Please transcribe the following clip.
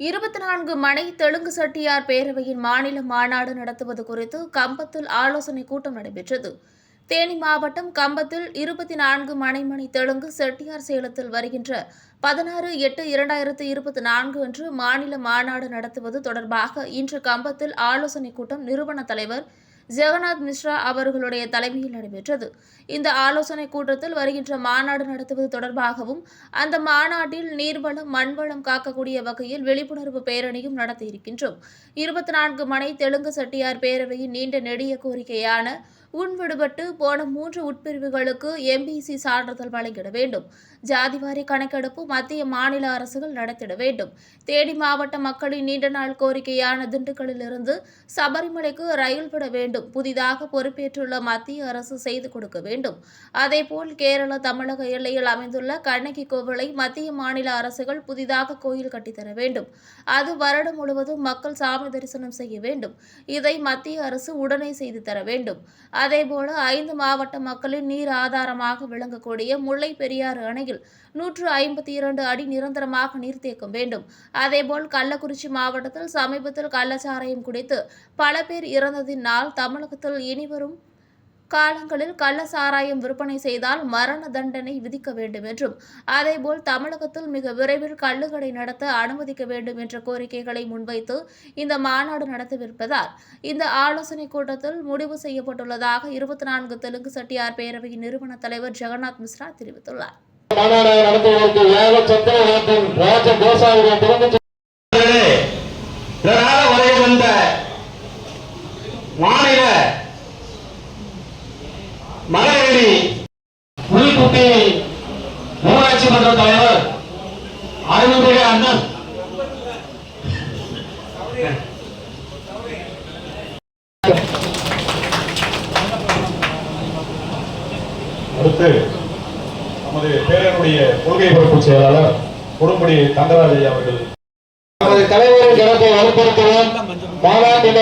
இருபத்தி நான்கு மனை தெலுங்கு செட்டியார் பேரவையின் மாநில மாநாடு நடத்துவது குறித்து கம்பத்தில் ஆலோசனை கூட்டம் நடைபெற்றது. தேனி மாவட்டம் கம்பத்தில் இருபத்தி நான்கு மனைமணி தெலுங்கு செட்டியார் சேலத்தில் வருகின்ற பதினாறு எட்டு இரண்டாயிரத்து இருபத்தி நான்கு அன்று மாநில மாநாடு நடத்துவது தொடர்பாக இன்று கம்பத்தில் ஆலோசனை கூட்டம் நிறுவன தலைவர் ஜெகநாத் மிஸ்ரா அவர்களுடைய தலைமையில் நடைபெற்றது. இந்த ஆலோசனை கூட்டத்தில் வருகின்ற மாநாடு நடத்துவது தொடர்பாகவும் அந்த மாநாட்டில் நீர்வளம் மண்வளம் காக்கக்கூடிய வகையில் விழிப்புணர்வு பேரணியும் நடத்தியிருக்கின்றோம். இருபத்தி நான்கு மனை தெலுங்கு செட்டியார் பேரவையின் நீண்ட நெடிய கோரிக்கையான உன் விடுபட்டு போன மூன்று உட்பிரிவுகளுக்கு எம்பிசி சான்றிதழ் வழங்கிட வேண்டும். ஜாதிவாரி கணக்கெடுப்பு மத்திய மாநில அரசுகள் நடத்திட வேண்டும். தேனி மாவட்ட மக்களின் நீண்ட நாள் கோரிக்கையான திண்டுக்கல்லிலிருந்து சபரிமலைக்கு ரயில் விட வேண்டும். புதிதாக பொறுப்பேற்றுள்ள மத்திய அரசு செய்து கொடுக்க வேண்டும். அதேபோல் கேரள தமிழக எல்லையில் அமைந்துள்ள கண்ணகி கோவிலை மத்திய மாநில அரசுகள் புதிதாக கோயில் கட்டித்தர வேண்டும். அது வருடம் முழுவதும் மக்கள் சாமி தரிசனம் செய்ய வேண்டும். இதை மத்திய அரசு உடனே செய்து தர வேண்டும். அதேபோல ஐந்து மாவட்ட மக்களின் நீர் ஆதாரமாக விளங்கக்கூடிய முல்லை பெரியாறு அணையில் நூற்று ஐம்பத்தி இரண்டு அடி நிரந்தரமாக நீர்த்தேக்கம் வேண்டும். அதேபோல் கள்ளக்குறிச்சி மாவட்டத்தில் சமீபத்தில் கள்ளச்சாராயம் குடித்து பல பேர் இறந்ததினால் தமிழகத்தில் இனிவரும் காலங்களில் கள்ள சாராயம் விற்பனை செய்தால் மரண தண்டனை விதிக்க வேண்டும் என்றும் அதேபோல் தமிழகத்தில் மிக விரைவில் கள்ளுக்கடை நடத்த அனுமதிக்க வேண்டும் என்ற கோரிக்கைகளை முன்வைத்து இந்த மாநாடு நடத்தவிருப்பதால் இந்த ஆலோசனை கூட்டத்தில் முடிவு செய்யப்பட்டுள்ளதாக இருபத்தி நான்கு தெலுங்கு செட்டியார் பேரவையின் நிறுவன தலைவர் ஜெகநாத் மிஸ்ரா தெரிவித்துள்ளார். மாநாடு ஊராட்சி மன்ற தலைவர் அருள்மிகு அண்ணன். அடுத்து நமது பேரனுடைய கொள்கை பொறுப்பு செயலாளர் கொடுமுடி தங்கராஜ் அவர்கள். நமது தலைவரின் கருத்தை வலுப்படுத்துவோம். மாநாட்டினை